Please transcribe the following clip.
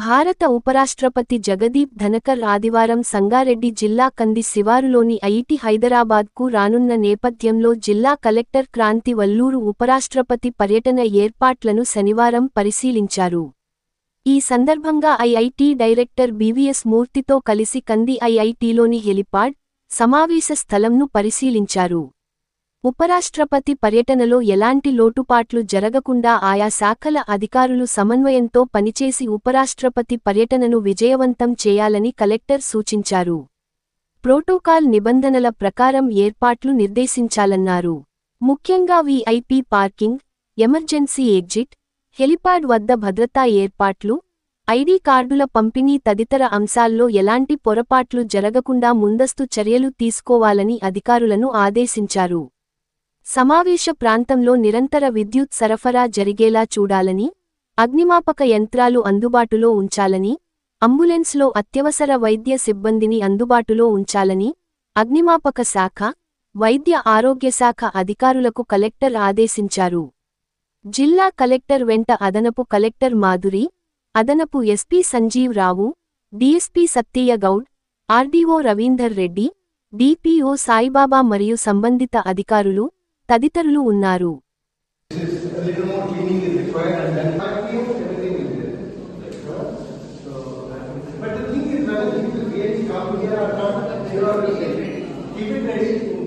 భారత ఉపరాష్ట్రపతి జగదీప్ ధనకర్ ఆదివారం సంగారెడ్డి జిల్లా కంది శివారులోని ఐటి హైదరాబాద్కు రానున్న నేపథ్యంలో జిల్లా కలెక్టర్ క్రాంతి వల్లూరు ఉపరాష్ట్రపతి పర్యటన ఏర్పాట్లను శనివారం పరిశీలించారు. ఈ సందర్భంగా ఐఐటి డైరెక్టర్ బీవీఎస్ మూర్తితో కలిసి కంది ఐఐటిలోని హెలిపాడ్ సమావేశ స్థలంను పరిశీలించారు. ఉపరాష్ట్రపతి పర్యటనలో ఎలాంటి లోటుపాట్లు జరగకుండా ఆయా శాఖల అధికారులు సమన్వయంతో పనిచేసి ఉపరాష్ట్రపతి పర్యటనను విజయవంతం చేయాలని కలెక్టర్ సూచించారు. ప్రోటోకాల్ నిబంధనల ప్రకారం ఏర్పాట్లు నిర్దేశించాలన్నారు. ముఖ్యంగా VIP parking emergency exit helipad వద్ద భద్రతా ఏర్పాట్లు ఐడీ కార్డుల పంపిణీ తదితర అంశాల్లో ఎలాంటి పొరపాట్లు జరగకుండా ముందస్తు చర్యలు తీసుకోవాలని అధికారులను ఆదేశించారు. సమావేశ ప్రాంతంలో నిరంతర విద్యుత్ సరఫరా జరిగేలా చూడాలని అగ్నిమాపక యంత్రాలు అందుబాటులో ఉంచాలని అంబులెన్స్లో అత్యవసర వైద్య సిబ్బందిని అందుబాటులో ఉంచాలని అగ్నిమాపక శాఖ వైద్య ఆరోగ్య శాఖ అధికారులకు కలెక్టర్ ఆదేశించారు. జిల్లా కలెక్టర్ వెంట అదనపు కలెక్టర్ మాధురి అదనపు SP Sanjeev Rao DSP Sattaiah Goud RDO Ravinder Reddy DPO Saibaba మరియు సంబంధిత అధికారులు తదితరులు ఉన్నారు a little more cleaning is required and then five PM everything is there. So, but the thing is, when you really come here or not, you are keep it ready.